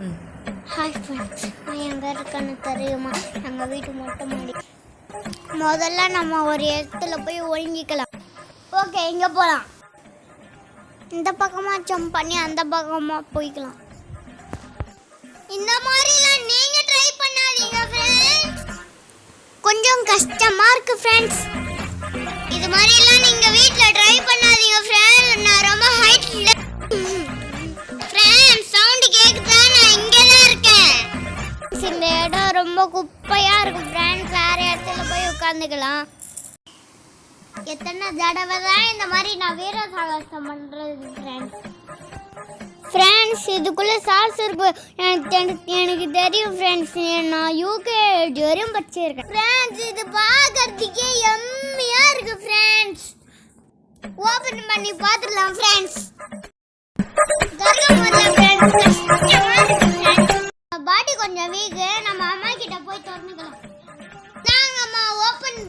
Hi friends நான் எங்கே இருக்கேன்னு தெரியுமா? எங்கள் வீட்டு மொட்டை மாடி. முதல்ல நம்ம ஒரு இடத்துல போய் ஒழுங்கிக்கலாம். ஓகே இங்கே போகலாம் இந்த பக்கமாக ஜம்ப் பண்ணி அந்த பக்கமாக போய்க்கலாம். இந்த மாதிரிலாம் நீங்கள் ட்ரை பண்ணாதீங்க ஃப்ரெண்ட்ஸ் கொஞ்சம் கஷ்டமாக இருக்கு ஃப்ரெண்ட்ஸ் இது மாதிரி ரொம்ப குப்பையா இருக்கும் ஃப்ரெண்ட்ஸ் வேற இடத்துல போய் உட்காந்துக்கலாம். எத்தனை தடவை தான் இந்த மாதிரி நான் வீர சாகசம் பண்றது ஃப்ரெண்ட்ஸ் ஃப்ரெண்ட்ஸ் இதுக்குள்ள சாஸ் இருக்கு எனக்கு எனக்கு- தெரியும் ஃப்ரெண்ட்ஸ் நான் யூகே வரையும் படிச்சிருக்கேன். ஃப்ரெண்ட்ஸ் இது பார்க்கறதுக்கே எம்மியா இருக்கு ஃப்ரெண்ட்ஸ் ஓபன் பண்ணி பார்த்துடலாம் ஃப்ரெண்ட்ஸ் வீக்கு. நம்ம அம்மா கிட்ட போய் திறந்துக்கலாம். நாங்க அம்மா ஓபன்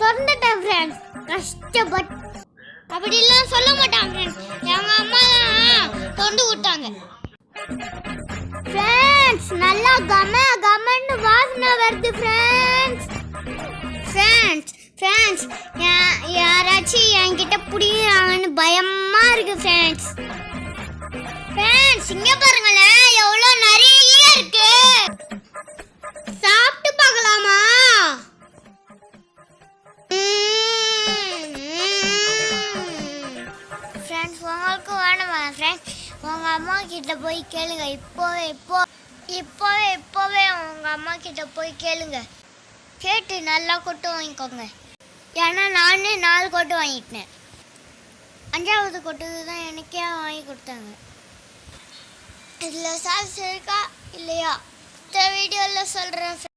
திறந்துட்டேன் ஃப்ரெண்ட்ஸ் கஷ்டப்பட்டு அப்படிலாம் சொல்ல மாட்டாங்க ஃப்ரெண்ட்ஸ் எங்க அம்மா தொண்டு திறந்து விட்டாங்க. ஃப்ரெண்ட்ஸ் நல்லா கம கமன்னு வாசனை வருது ஃப்ரெண்ட்ஸ் ஃப்ரெண்ட்ஸ் ஃப்ரெண்ட்ஸ் யாராச்சும் என்கிட்ட பிடிக்கிறாங்கன்னு பயமா இருக்கு ஃப்ரெண்ட்ஸ் ஃப்ரெண்ட்ஸ் இங்கே பாரு. ஃப்ரெண்ட்ஸ் உங்களுக்கும் வேணுமா ஃப்ரெண்ட்ஸ் உங்கள் அம்மா கிட்ட போய் கேளுங்க. இப்போவே இப்போ இப்போவே இப்போவே உங்கள் அம்மா கிட்ட போய் கேளுங்க. கேட்டு நல்லா கொட்டு வாங்கிக்கோங்க. ஏன்னா நானே நாலு கொட்டு வாங்கிட்டேன் அஞ்சாவது கொட்டு தான் எனக்கே வாங்கி கொடுத்தாங்க. இதில் சாஸ் இருக்கா? இல்லையா? இந்த வீடியோவில் சொல்கிறேன்